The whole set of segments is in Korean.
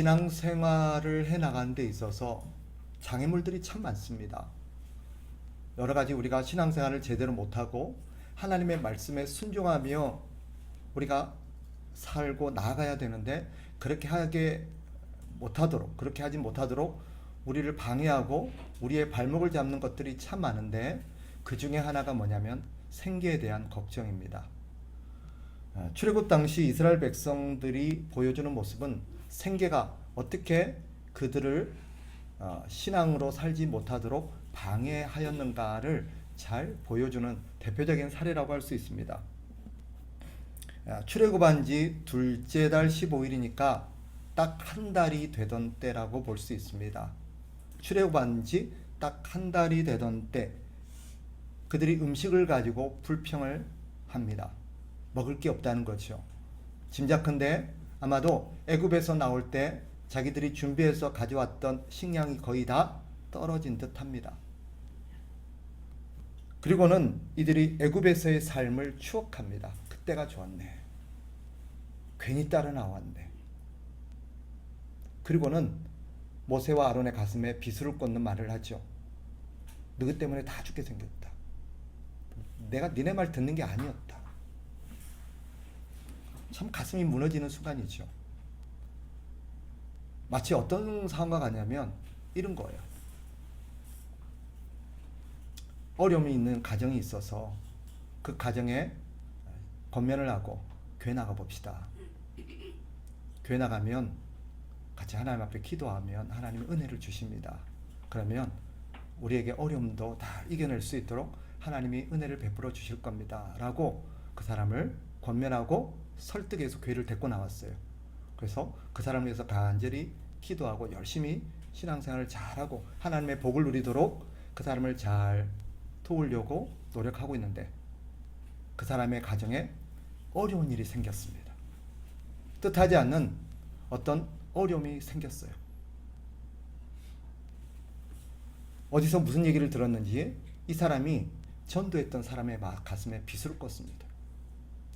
신앙생활을 해 나가는 데 있어서 장애물들이 참 많습니다. 여러 가지 우리가 신앙생활을 제대로 못하고 하나님의 말씀에 순종하며 우리가 살고 나아가야 되는데 그렇게 하게 못하도록 그렇게 하지 못하도록 우리를 방해하고 우리의 발목을 잡는 것들이 참 많은데 그 중에 하나가 뭐냐면 생계에 대한 걱정입니다. 아, 출애굽 당시 이스라엘 백성들이 보여주는 모습은 생계가 어떻게 그들을 어, 신앙으로 살지 못하도록 방해하였는가를 잘 보여주는 대표적인 사례라고 할 수 있습니다. 아, 출애굽한 지 둘째 달 15일이니까 딱 한 달이 되던 때라고 볼 수 있습니다. 출애굽한 지 딱 한 달이 되던 때 그들이 음식을 가지고 불평을 합니다. 먹을 게 없다는 거죠. 짐작컨대 아마도 애굽에서 나올 때 자기들이 준비해서 가져왔던 식량이 거의 다 떨어진 듯합니다. 그리고는 이들이 애굽에서의 삶을 추억합니다. 그때가 좋았네. 괜히 따라 나왔네. 그리고는 모세와 아론의 가슴에 비수를 꽂는 말을 하죠. 너희 때문에 다 죽게 생겼다. 내가 니네 말 듣는 게 아니었다. 참 가슴이 무너지는 순간이죠. 마치 어떤 상황과 같냐면 이런 거예요. 어려움이 있는 가정이 있어서 그 가정에 건면을 하고 교회 나가 봅시다. 교회 나가면 같이 하나님 앞에 기도하면 하나님이 은혜를 주십니다. 그러면 우리에게 어려움도 다 이겨낼 수 있도록 하나님이 은혜를 베풀어 주실 겁니다. 라고 그 사람을 권면하고 설득해서 교회를 데리고 나왔어요. 그래서 그 사람을 위해서 간절히 기도하고 열심히 신앙생활을 잘하고 하나님의 복을 누리도록 그 사람을 잘 도우려고 노력하고 있는데 그 사람의 가정에 어려운 일이 생겼습니다. 뜻하지 않는 어떤 어려움이 생겼어요. 어디서 무슨 얘기를 들었는지 이 사람이 전도했던 사람의 마- 가슴에 비수를 꽂습니다.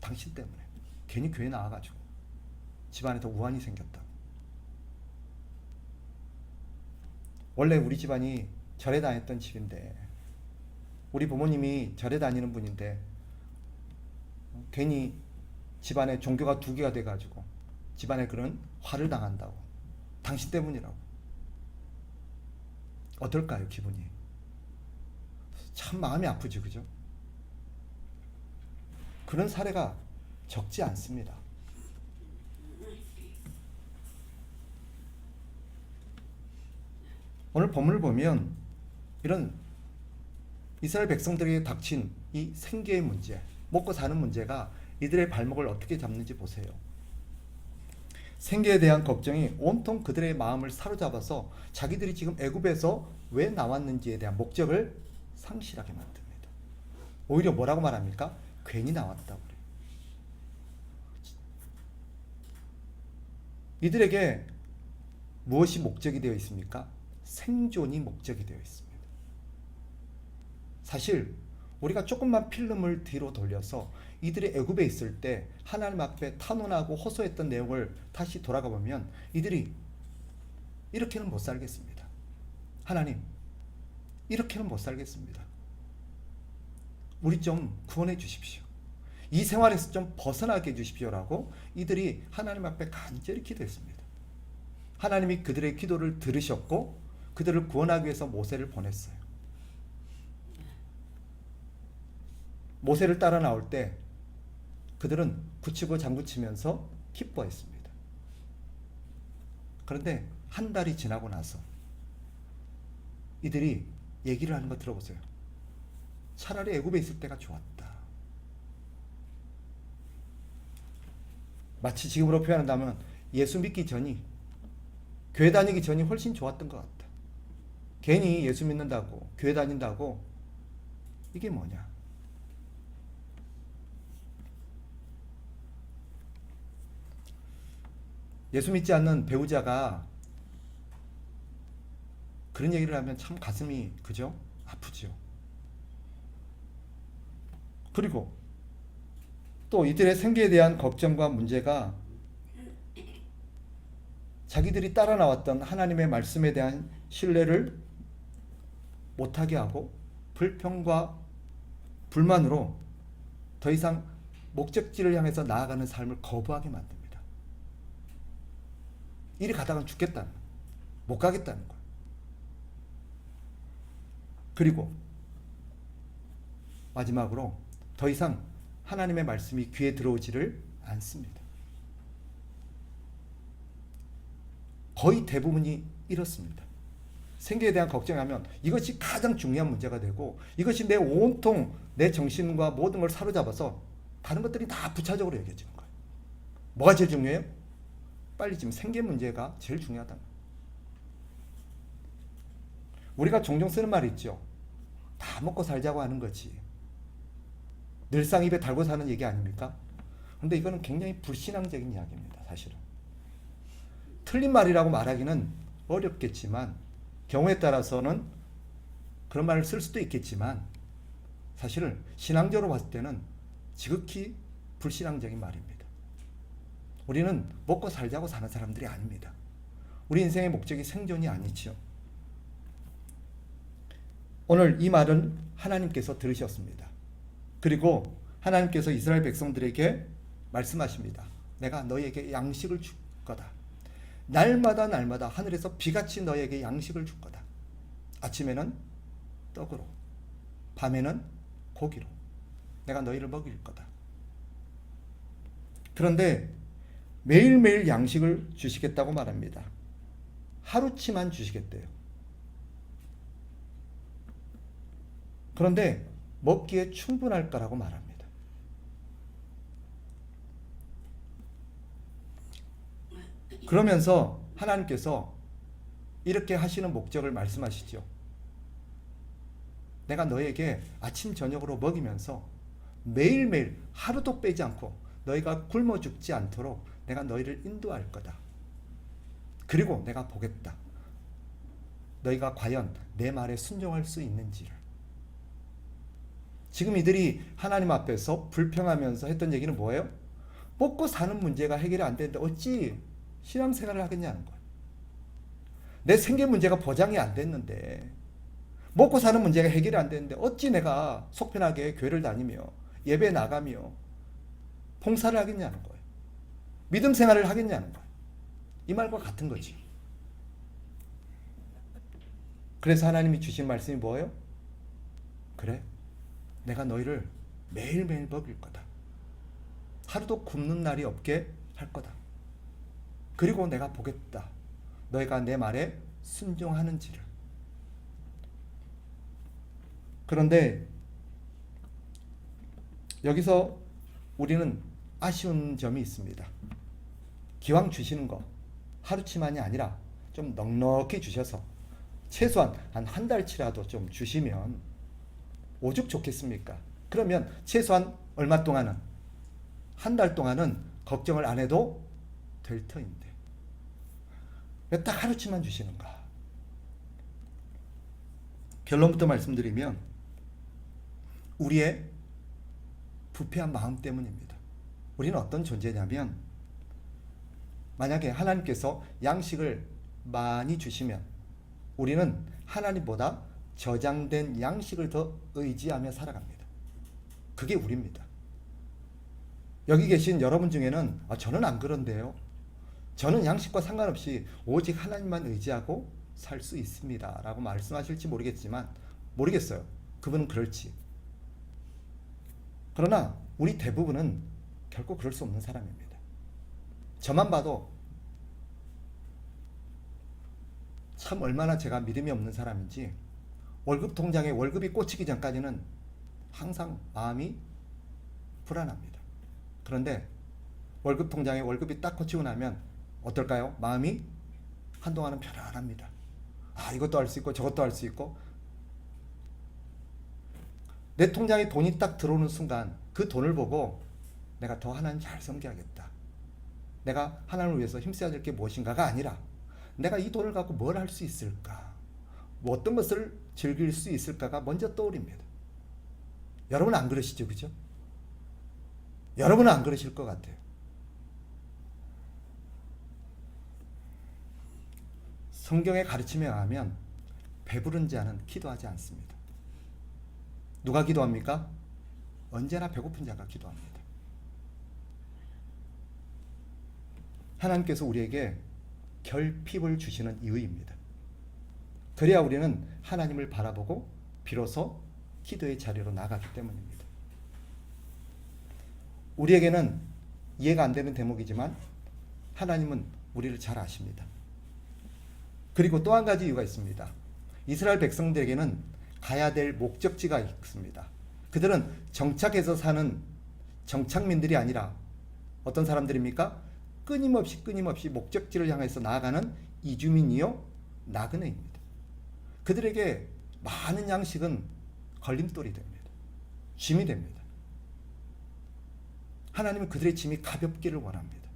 당신 때문에 괜히 교회 나와가지고 집안에도 우환이 생겼다. 원래 우리 집안이 절에 다녔던 집인데 우리 부모님이 절에 다니는 분인데 괜히 집안에 종교가 두 개가 돼가지고 집안에 그런 화를 당한다고. 당신 때문이라고. 어떨까요 기분이? 참 마음이 아프지 그죠? 그런 사례가 적지 않습니다 오늘 본문을 보면 이런 이스라엘 백성들에게 닥친 이 생계의 문제, 먹고 사는 문제가 이들의 발목을 어떻게 잡는지 보세요. 생계에 대한 걱정이 온통 그들의 마음을 사로잡아서 자기들이 지금 애굽에서 왜 나왔는지에 대한 목적을 상실하게 만듭니다. 오히려 뭐라고 말합니까? 괜히 나왔다고 그래요. 이들에게 무엇이 목적이 되어 있습니까? 생존이 목적이 되어 있습니다. 사실 우리가 조금만 필름을 뒤로 돌려서 이들이 애굽에 있을 때 하나님 앞에 탄원하고 호소했던 내용을 다시 돌아가 보면 이들이 이렇게는 못 살겠습니다. 하나님, 이렇게는 못 살겠습니다. 우리 좀 구원해 주십시오. 이 생활에서 좀 벗어나게 해 주십시오라고 이들이 하나님 앞에 간절히 기도했습니다. 하나님이 그들의 기도를 들으셨고 그들을 구원하기 위해서 모세를 보냈어요. 모세를 따라 나올 때 그들은 붙이고 장구치면서 기뻐했습니다. 그런데 한 달이 지나고 나서 이들이 얘기를 하는 거 들어보세요. 차라리 애굽에 있을 때가 좋았다. 마치 지금으로 표현한다면 예수 믿기 전이 교회 다니기 전이 훨씬 좋았던 것 같다. 괜히 예수 믿는다고 교회 다닌다고 이게 뭐냐? 예수 믿지 않는 배우자가 그런 얘기를 하면 참 가슴이 그죠? 아프죠. 그리고 또 이들의 생계에 대한 걱정과 문제가 자기들이 따라 나왔던 하나님의 말씀에 대한 신뢰를 못하게 하고 불평과 불만으로 더 이상 목적지를 향해서 나아가는 삶을 거부하게 만듭니다. 이리 가다가 죽겠다는. 못 가겠다는 거예요. 그리고 마지막으로 더 이상 하나님의 말씀이 귀에 들어오지를 않습니다. 거의 대부분이 이렇습니다. 생계에 대한 걱정하면 이것이 가장 중요한 문제가 되고 이것이 내 온통 내 정신과 모든 걸 사로잡아서 다른 것들이 다 부차적으로 여겨지는 거예요. 뭐가 제일 중요해요? 빨리 지금 생계 문제가 제일 중요하다. 우리가 종종 쓰는 말이 있죠. 다 먹고 살자고 하는 거지. 늘상 입에 달고 사는 얘기 아닙니까? 근데 이거는 굉장히 불신앙적인 이야기입니다, 사실은. 틀린 말이라고 말하기는 어렵겠지만 경우에 따라서는 그런 말을 쓸 수도 있겠지만 사실은 신앙적으로 봤을 때는 지극히 불신앙적인 말입니다. 우리는 먹고 살자고 사는 사람들이 아닙니다. 우리 인생의 목적이 생존이 아니지요. 오늘 이 말은 하나님께서 들으셨습니다. 그리고 하나님께서 이스라엘 백성들에게 말씀하십니다. 내가 너에게 양식을 줄 거다. 날마다 날마다 하늘에서 비같이 너에게 양식을 줄 거다. 아침에는 떡으로, 밤에는 고기로 내가 너희를 먹일 거다. 그런데 매일매일 양식을 주시겠다고 말합니다. 하루치만 주시겠대요. 그런데 먹기에 충분할 거라고 말합니다. 그러면서 하나님께서 이렇게 하시는 목적을 말씀하시죠. 내가 너에게 아침 저녁으로 먹이면서 매일매일 하루도 빼지 않고 너희가 굶어 죽지 않도록 내가 너희를 인도할 거다. 그리고 내가 보겠다. 너희가 과연 내 말에 순종할 수 있는지를. 지금 이들이 하나님 앞에서 불평하면서 했던 얘기는 뭐예요? 먹고 사는 문제가 해결이 안 되는데 어찌 신앙생활을 하겠냐는 거예요. 내 생계 문제가 보장이 안 됐는데 먹고 사는 문제가 해결이 안 되는데 어찌 내가 속편하게 교회를 다니며 예배 나가며 봉사를 하겠냐는 거예요. 믿음 생활을 하겠냐는 거예요. 이 말과 같은 거지. 그래서 하나님이 주신 말씀이 뭐예요? 그래. 내가 너희를 매일매일 먹일 거다. 하루도 굶는 날이 없게 할 거다. 그리고 내가 보겠다. 너희가 내 말에 순종하는지를. 그런데 여기서 우리는 아쉬운 점이 있습니다. 기왕 주시는 거 하루치만이 아니라 좀 넉넉히 주셔서 최소한 한 한 달치라도 좀 주시면 오죽 좋겠습니까? 그러면 최소한 얼마 동안은 한 달 동안은 걱정을 안 해도 될 터인데 왜딱 하루치만 주시는가? 결론부터 말씀드리면 우리의 부패한 마음 때문입니다. 우리는 어떤 존재냐면 만약에 하나님께서 양식을 많이 주시면 우리는 하나님보다 저장된 양식을 더 의지하며 살아갑니다. 그게 우리입니다. 여기 계신 여러분 중에는 아, 저는 안 그런데요. 저는 양식과 상관없이 오직 하나님만 의지하고 살 수 있습니다. 라고 말씀하실지 모르겠지만, 모르겠어요. 그분은 그럴지. 그러나 우리 대부분은 결코 그럴 수 없는 사람입니다. 저만 봐도 참 얼마나 제가 믿음이 없는 사람인지 월급 통장에 월급이 꽂히기 전까지는 항상 마음이 불안합니다. 그런데 월급 통장에 월급이 딱 꽂히고 나면 어떨까요? 마음이 한동안은 편안합니다. 아, 이것도 할 수 있고 저것도 할 수 있고 내 통장에 돈이 딱 들어오는 순간 그 돈을 보고 내가 더 하나님 잘 섬겨야겠다. 내가 하나님을 위해서 힘써야 될 게 무엇인가가 아니라 내가 이 돈을 갖고 뭘 할 수 있을까? 뭐 어떤 것을 즐길 수 있을까가 먼저 떠오릅니다. 여러분 안 그러시죠? 그죠? 여러분은 안 그러실 것 같아요. 성경의 가르침에 의하면 배부른 자는 기도하지 않습니다. 누가 기도합니까? 언제나 배고픈 자가 기도합니다. 하나님께서 우리에게 결핍을 주시는 이유입니다. 그래야 우리는 하나님을 바라보고 비로소 기도의 자리로 나가기 때문입니다. 우리에게는 이해가 안 되는 대목이지만 하나님은 우리를 잘 아십니다. 그리고 또 한 가지 이유가 있습니다. 이스라엘 백성들에게는 가야 될 목적지가 있습니다. 그들은 정착해서 사는 정착민들이 아니라 어떤 사람들입니까? 끊임없이 끊임없이 목적지를 향해서 나아가는 이주민이요 나그네입니다. 그들에게 많은 양식은 걸림돌이 됩니다. 짐이 됩니다. 하나님은 그들의 짐이 가볍기를 원합니다.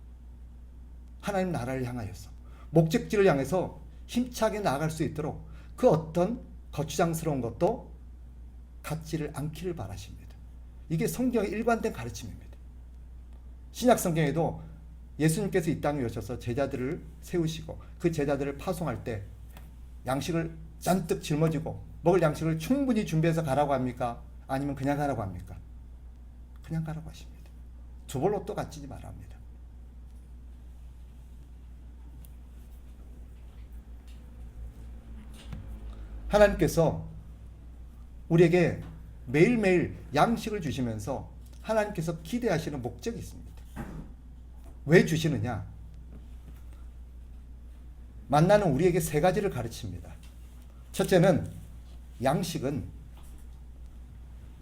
하나님 나라를 향하여서 목적지를 향해서 힘차게 나아갈 수 있도록 그 어떤 거추장스러운 것도 갖지를 않기를 바라십니다. 이게 성경의 일관된 가르침입니다. 신약 성경에도 예수님께서 이 땅에 오셔서 제자들을 세우시고 그 제자들을 파송할 때 양식을 잔뜩 짊어지고 먹을 양식을 충분히 준비해서 가라고 합니까? 아니면 그냥 가라고 합니까? 그냥 가라고 하십니다. 두 벌 로 또 갇히지 말합니다. 하나님께서 우리에게 매일매일 양식을 주시면서 하나님께서 기대하시는 목적이 있습니다. 왜 주시느냐? 만나는 우리에게 세 가지를 가르칩니다. 첫째는 양식은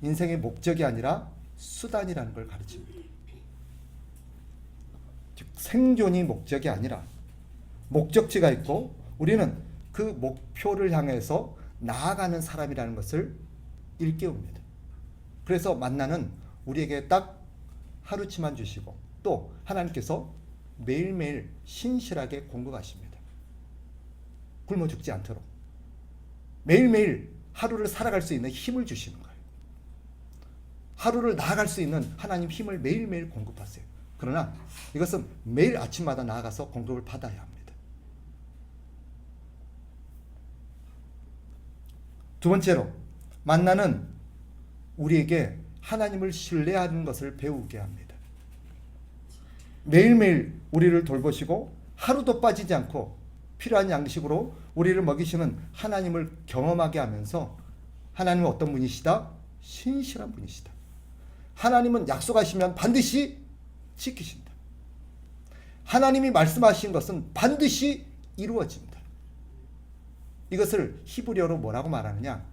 인생의 목적이 아니라 수단이라는 걸 가르칩니다. 즉 생존이 목적이 아니라 목적지가 있고 우리는 그 목표를 향해서 나아가는 사람이라는 것을 일깨웁니다. 그래서 만나는 우리에게 딱 하루치만 주시고 또 하나님께서 매일매일 신실하게 공급하십니다. 굶어 죽지 않도록 매일매일 하루를 살아갈 수 있는 힘을 주시는 거예요. 하루를 나아갈 수 있는 하나님 힘을 매일매일 공급하세요. 그러나 이것은 매일 아침마다 나아가서 공급을 받아야 합니다. 두 번째로 만나는 우리에게 하나님을 신뢰하는 것을 배우게 합니다. 매일매일 우리를 돌보시고 하루도 빠지지 않고 필요한 양식으로 우리를 먹이시는 하나님을 경험하게 하면서 하나님은 어떤 분이시다? 신실한 분이시다. 하나님은 약속하시면 반드시 지키신다. 하나님이 말씀하신 것은 반드시 이루어진다. 이것을 히브리어로 뭐라고 말하느냐?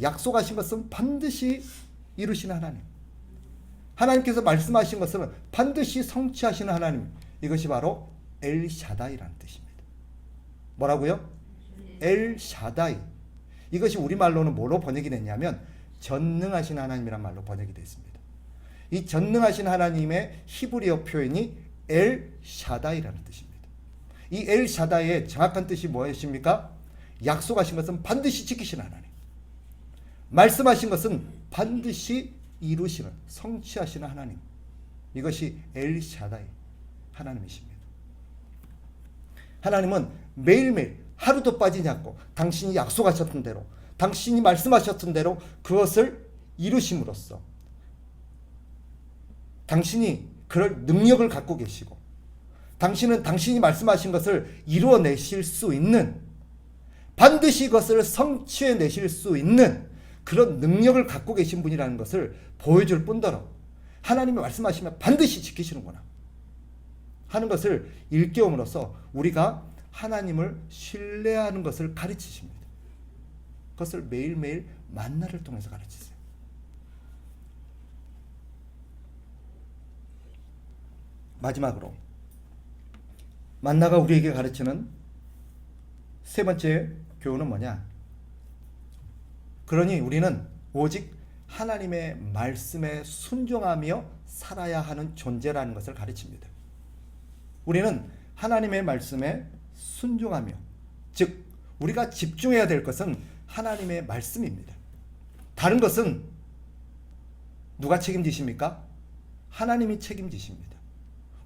약속하신 것은 반드시 이루시는 하나님. 하나님께서 말씀하신 것은 반드시 성취하시는 하나님. 이것이 바로 엘샤다이라는 뜻입니다. 뭐라고요? 엘 샤다이. 이것이 우리말로는 뭐로 번역이 됐냐면 전능하신 하나님이란 말로 번역이 됐습니다. 이 전능하신 하나님의 히브리어 표현이 엘 샤다이라는 뜻입니다. 이 엘 샤다이의 정확한 뜻이 무엇입니까? 약속하신 것은 반드시 지키시는 하나님. 말씀하신 것은 반드시 이루시는 성취하시는 하나님. 이것이 엘 샤다이 하나님이십니다. 하나님은 매일매일 하루도 빠지지 않고 당신이 약속하셨던 대로 당신이 말씀하셨던 대로 그것을 이루심으로써 당신이 그럴 능력을 갖고 계시고 당신은 당신이 말씀하신 것을 이루어내실 수 있는 반드시 그것을 성취해 내실 수 있는 그런 능력을 갖고 계신 분이라는 것을 보여줄 뿐더러 하나님이 말씀하시면 반드시 지키시는구나 하는 것을 일깨움으로써 우리가 하나님을 신뢰하는 것을 가르치십니다. 그것을 매일매일 만나를 통해서 가르치세요. 마지막으로 만나가 우리에게 가르치는 세 번째 교훈은 뭐냐? 그러니 우리는 오직 하나님의 말씀에 순종하며 살아야 하는 존재라는 것을 가르칩니다. 우리는 하나님의 말씀에 순종하며 즉 우리가 집중해야 될 것은 하나님의 말씀입니다. 다른 것은 누가 책임지십니까? 하나님이 책임지십니다.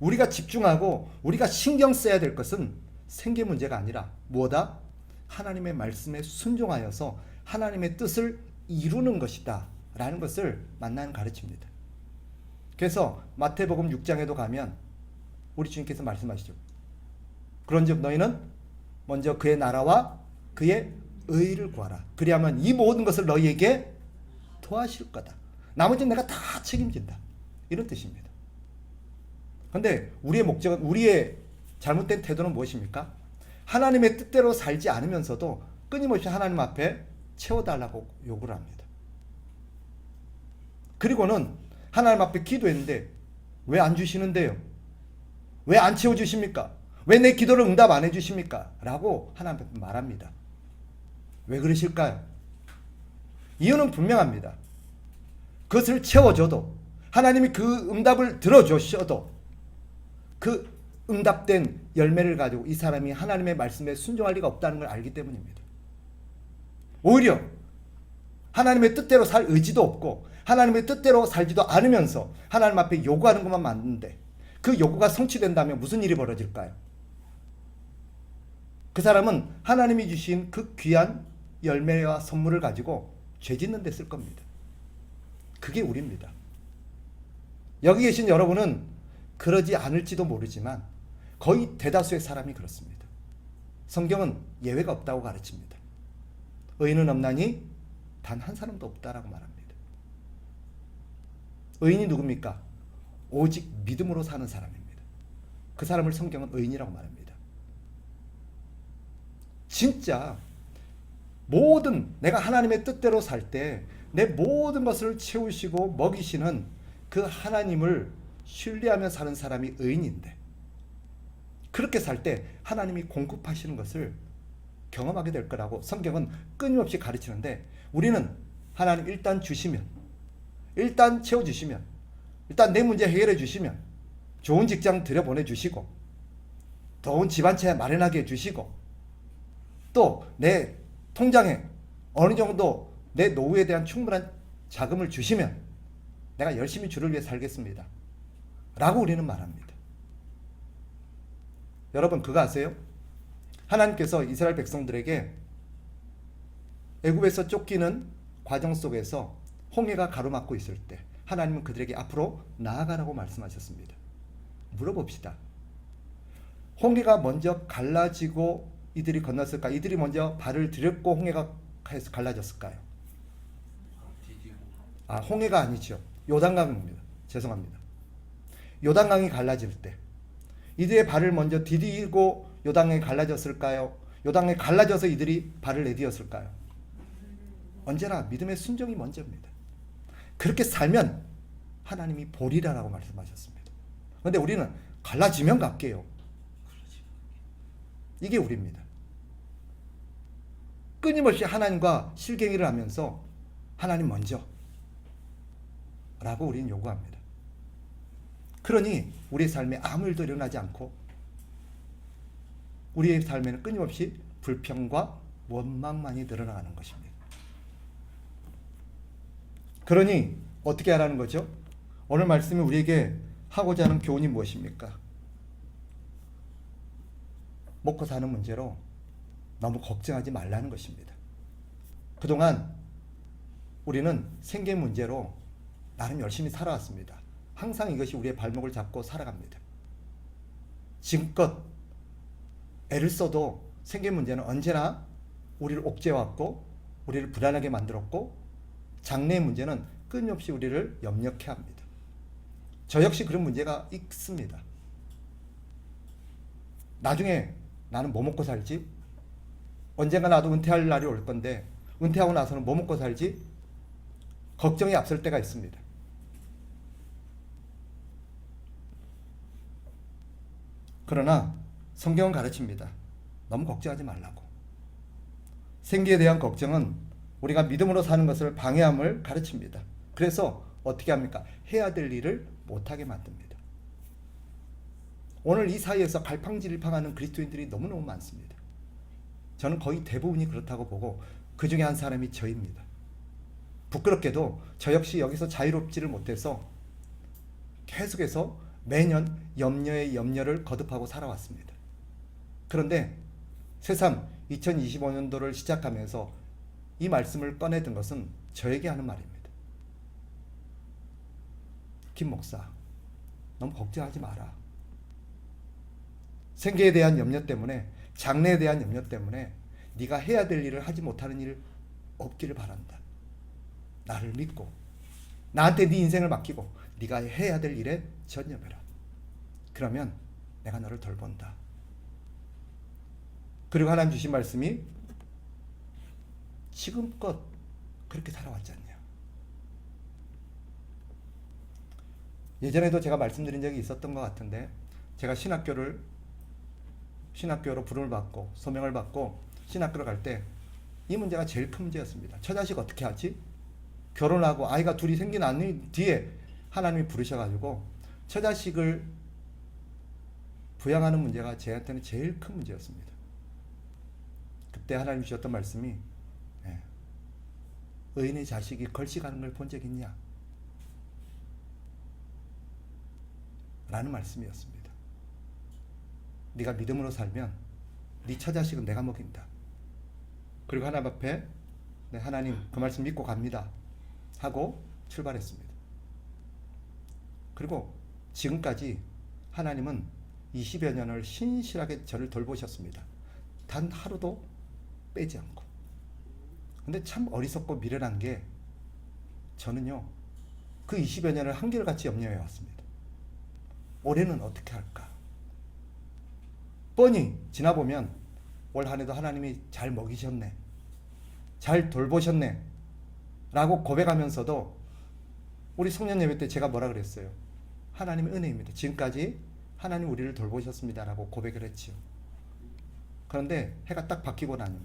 우리가 집중하고 우리가 신경 써야 될 것은 생계 문제가 아니라 뭐다? 하나님의 말씀에 순종하여서 하나님의 뜻을 이루는 것이다. 라는 것을 만나는 가르칩니다. 그래서 마태복음 6장에도 가면 우리 주님께서 말씀하시죠. 그런즉 너희는 먼저 그의 나라와 그의 의를 구하라. 그리하면 이 모든 것을 너희에게 도하실 거다. 나머지는 내가 다 책임진다. 이런 뜻입니다. 근데 우리의 목적은 우리의 잘못된 태도는 무엇입니까? 하나님의 뜻대로 살지 않으면서도 끊임없이 하나님 앞에 채워달라고 요구를 합니다. 그리고는 하나님 앞에 기도했는데 왜 안 주시는데요? 왜 안 채워주십니까? 왜 내 기도를 응답 안 해주십니까? 라고 하나님 말합니다. 왜 그러실까요? 이유는 분명합니다. 그것을 채워줘도 하나님이 그 응답을 들어주셔도 그 응답된 열매를 가지고 이 사람이 하나님의 말씀에 순종할 리가 없다는 걸 알기 때문입니다. 오히려 하나님의 뜻대로 살 의지도 없고 하나님의 뜻대로 살지도 않으면서 하나님 앞에 요구하는 것만 맞는데 그 요구가 성취된다면 무슨 일이 벌어질까요? 그 사람은 하나님이 주신 그 귀한 열매와 선물을 가지고 죄 짓는 데 쓸 겁니다. 그게 우리입니다. 여기 계신 여러분은 그러지 않을지도 모르지만 거의 대다수의 사람이 그렇습니다. 성경은 예외가 없다고 가르칩니다. 의인은 없나니 단 한 사람도 없다라고 말합니다. 의인이 누굽니까? 오직 믿음으로 사는 사람입니다. 그 사람을 성경은 의인이라고 말합니다. 진짜 모든 내가 하나님의 뜻대로 살 때 내 모든 것을 채우시고 먹이시는 그 하나님을 신뢰하며 사는 사람이 의인인데 그렇게 살 때 하나님이 공급하시는 것을 경험하게 될 거라고 성경은 끊임없이 가르치는데 우리는 하나님 일단 주시면 일단 채워 주시면 일단 내 문제 해결해 주시면 좋은 직장 들여보내 주시고 좋은 집안채 마련하게 해 주시고 또 내 통장에 어느 정도 내 노후에 대한 충분한 자금을 주시면 내가 열심히 주를 위해 살겠습니다. 라고 우리는 말합니다. 여러분 그거 아세요? 하나님께서 이스라엘 백성들에게 애굽에서 쫓기는 과정 속에서 홍해가 가로막고 있을 때 하나님은 그들에게 앞으로 나아가라고 말씀하셨습니다. 물어봅시다. 홍해가 먼저 갈라지고 이들이 건넜을까? 이들이 먼저 발을 들였고 홍해가 갈라졌을까요? 아, 홍해가 아니죠. 요단강입니다. 죄송합니다. 요단강이 갈라질 때 이들의 발을 먼저 디디고 요단강이 갈라졌을까요? 요단강이 갈라져서 이들이 발을 내디었을까요? 언제나 믿음의 순종이 먼저입니다. 그렇게 살면 하나님이 보리라라고 말씀하셨습니다. 그런데 우리는 갈라지면 갈게요. 이게 우리입니다. 끊임없이 하나님과 실갱이를 하면서 하나님 먼저 라고 우리는 요구합니다. 그러니 우리의 삶에 아무 일도 일어나지 않고 우리의 삶에는 끊임없이 불평과 원망만이 늘어나가는 것입니다. 그러니 어떻게 하라는 거죠? 오늘 말씀이 우리에게 하고자 하는 교훈이 무엇입니까? 먹고 사는 문제로 너무 걱정하지 말라는 것입니다. 그동안 우리는 생계 문제로 나름 열심히 살아왔습니다. 항상 이것이 우리의 발목을 잡고 살아갑니다. 지금껏 애를 써도 생계 문제는 언제나 우리를 옥죄왔고 우리를 불안하게 만들었고 장래의 문제는 끊임없이 우리를 염려케 합니다. 저 역시 그런 문제가 있습니다. 나중에 나는 뭐 먹고 살지? 언젠가 나도 은퇴할 날이 올 건데 은퇴하고 나서는 뭐 먹고 살지? 걱정이 앞설 때가 있습니다. 그러나 성경은 가르칩니다. 너무 걱정하지 말라고. 생기에 대한 걱정은 우리가 믿음으로 사는 것을 방해함을 가르칩니다. 그래서 어떻게 합니까? 해야 될 일을 못하게 만듭니다. 오늘 이 사이에서 갈팡질팡하는 그리스도인들이 너무너무 많습니다. 저는 거의 대부분이 그렇다고 보고 그 중에 한 사람이 저입니다. 부끄럽게도 저 역시 여기서 자유롭지를 못해서 계속해서 매년 염려에 염려를 거듭하고 살아왔습니다. 그런데 새삼 2025년도를 시작하면서 이 말씀을 꺼내든 것은 저에게 하는 말입니다. 김 목사, 너무 걱정하지 마라. 생계에 대한 염려 때문에, 장래에 대한 염려 때문에 네가 해야 될 일을 하지 못하는 일 없기를 바란다. 나를 믿고 나한테 네 인생을 맡기고 네가 해야 될 일에 전념해라. 그러면 내가 너를 돌본다. 그리고 하나님 주신 말씀이 지금껏 그렇게 살아왔지 않냐. 예전에도 제가 말씀드린 적이 있었던 것 같은데 제가 신학교를 신학교로 부름을 받고 소명을 받고 신학교를 갈때 이 문제가 제일 큰 문제였습니다. 처자식 어떻게 하지? 결혼하고 아이가 둘이 생긴 난 뒤에 하나님이 부르셔가지고 처자식을 부양하는 문제가 제한테는 제일 큰 문제였습니다. 그때 하나님 주셨던 말씀이 예, 의인의 자식이 걸식하는 걸 본 적 있냐? 라는 말씀이었습니다. 네가 믿음으로 살면 네 처자식은 내가 먹인다. 그리고 하나님 앞에 네, 하나님 그 말씀 믿고 갑니다. 하고 출발했습니다. 그리고 지금까지 하나님은 20여 년을 신실하게 저를 돌보셨습니다. 단 하루도 빼지 않고. 근데 참 어리석고 미련한 게 저는요, 그 20여 년을 한결같이 염려해 왔습니다. 올해는 어떻게 할까? 뻔히 지나보면 올 한해도 하나님이 잘 먹이셨네. 잘 돌보셨네. 라고 고백하면서도 우리 송년 예배 때 제가 뭐라 그랬어요? 하나님의 은혜입니다. 지금까지 하나님 우리를 돌보셨습니다라고 고백을 했지요. 그런데 해가 딱 바뀌고 나면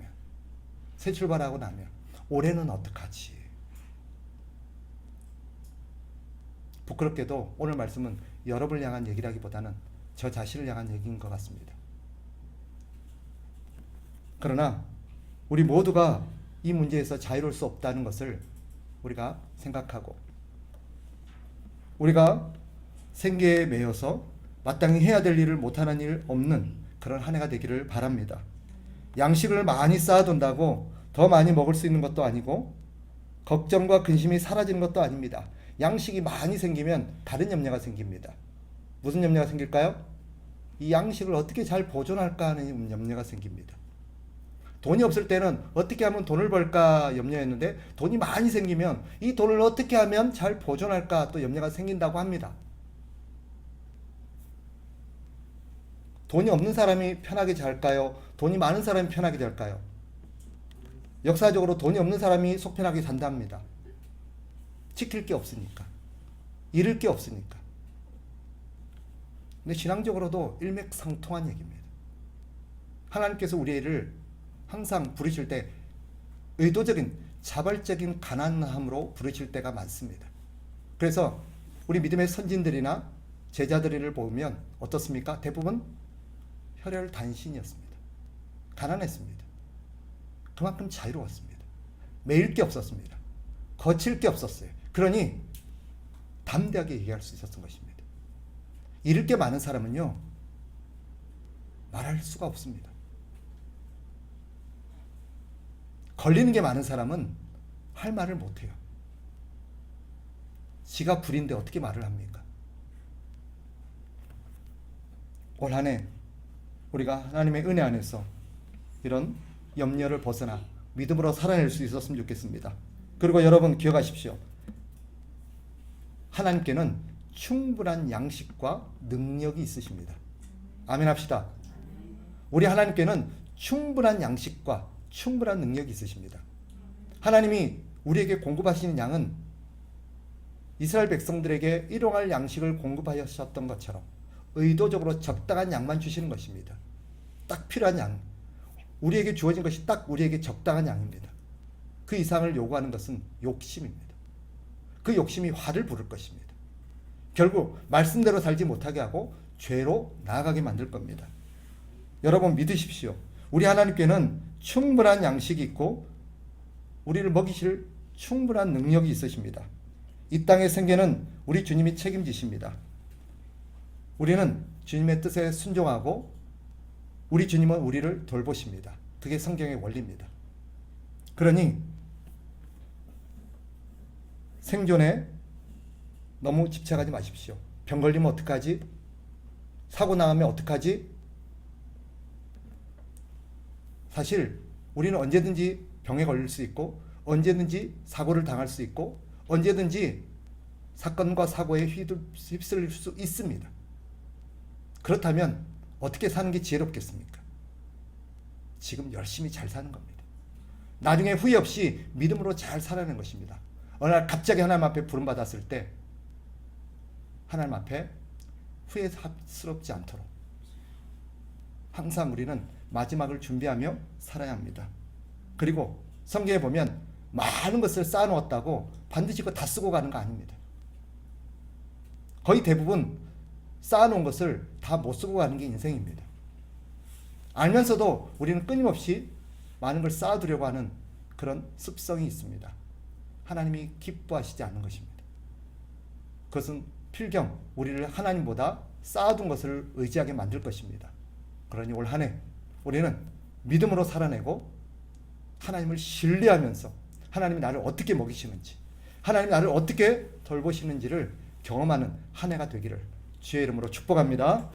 새 출발하고 나면 올해는 어떡하지? 부끄럽게도 오늘 말씀은 여러분을 향한 얘기라기보다는 저 자신을 향한 얘기인 것 같습니다. 그러나 우리 모두가 이 문제에서 자유로울 수 없다는 것을 우리가 생각하고 우리가 생계에 매여서 마땅히 해야 될 일을 못하는 일 없는 그런 한 해가 되기를 바랍니다. 양식을 많이 쌓아둔다고 더 많이 먹을 수 있는 것도 아니고 걱정과 근심이 사라지는 것도 아닙니다. 양식이 많이 생기면 다른 염려가 생깁니다. 무슨 염려가 생길까요? 이 양식을 어떻게 잘 보존할까 하는 염려가 생깁니다. 돈이 없을 때는 어떻게 하면 돈을 벌까 염려했는데 돈이 많이 생기면 이 돈을 어떻게 하면 잘 보존할까 또 염려가 생긴다고 합니다. 돈이 없는 사람이 편하게 잘까요? 돈이 많은 사람이 편하게 될까요? 역사적으로 돈이 없는 사람이 속 편하게 산답니다. 지킬 게 없으니까. 잃을 게 없으니까. 근데 신앙적으로도 일맥상통한 얘기입니다. 하나님께서 우리를 항상 부르실 때 의도적인 자발적인 가난함으로 부르실 때가 많습니다. 그래서 우리 믿음의 선진들이나 제자들을 보면 어떻습니까? 대부분 혈혈 단신이었습니다. 가난했습니다. 그만큼 자유로웠습니다. 매일 게 없었습니다. 거칠 게 없었어요. 그러니 담대하게 얘기할 수 있었던 것입니다. 잃을 게 많은 사람은요, 말할 수가 없습니다. 걸리는 게 많은 사람은 할 말을 못 해요. 지가 불인데 어떻게 말을 합니까? 올 한 해 우리가 하나님의 은혜 안에서 이런 염려를 벗어나 믿음으로 살아낼 수 있었으면 좋겠습니다. 그리고 여러분 기억하십시오. 하나님께는 충분한 양식과 능력이 있으십니다. 아멘 합시다. 우리 하나님께는 충분한 양식과 충분한 능력이 있으십니다. 하나님이 우리에게 공급하시는 양은 이스라엘 백성들에게 일용할 양식을 공급하셨던 것처럼 의도적으로 적당한 양만 주시는 것입니다. 딱 필요한 양. 우리에게 주어진 것이 딱 우리에게 적당한 양입니다. 그 이상을 요구하는 것은 욕심입니다. 그 욕심이 화를 부를 것입니다. 결국 말씀대로 살지 못하게 하고 죄로 나아가게 만들 겁니다. 여러분 믿으십시오. 우리 하나님께는 충분한 양식이 있고 우리를 먹이실 충분한 능력이 있으십니다. 이 땅의 생계는 우리 주님이 책임지십니다. 우리는 주님의 뜻에 순종하고 우리 주님은 우리를 돌보십니다. 그게 성경의 원리입니다. 그러니 생존에 너무 집착하지 마십시오. 병 걸리면 어떡하지? 사고 나가면 어떡하지? 사실 우리는 언제든지 병에 걸릴 수 있고 언제든지 사고를 당할 수 있고 언제든지 사건과 사고에 휩쓸릴 수 있습니다. 그렇다면 어떻게 사는 게 지혜롭겠습니까? 지금 열심히 잘 사는 겁니다. 나중에 후회 없이 믿음으로 잘 살아내는 것입니다. 어느 날 갑자기 하나님 앞에 부름받았을 때 하나님 앞에 후회스럽지 않도록 항상 우리는 마지막을 준비하며 살아야 합니다. 그리고 성경에 보면 많은 것을 쌓아놓았다고 반드시 그거 다 쓰고 가는 거 아닙니다. 거의 대부분 쌓아놓은 것을 다 못 쓰고 가는 게 인생입니다. 알면서도 우리는 끊임없이 많은 걸 쌓아두려고 하는 그런 습성이 있습니다. 하나님이 기뻐하시지 않는 것입니다. 그것은 필경 우리를 하나님보다 쌓아둔 것을 의지하게 만들 것입니다. 그러니 올 한해 우리는 믿음으로 살아내고 하나님을 신뢰하면서 하나님이 나를 어떻게 먹이시는지 하나님이 나를 어떻게 돌보시는지를 경험하는 한 해가 되기를 주의 이름으로 축복합니다.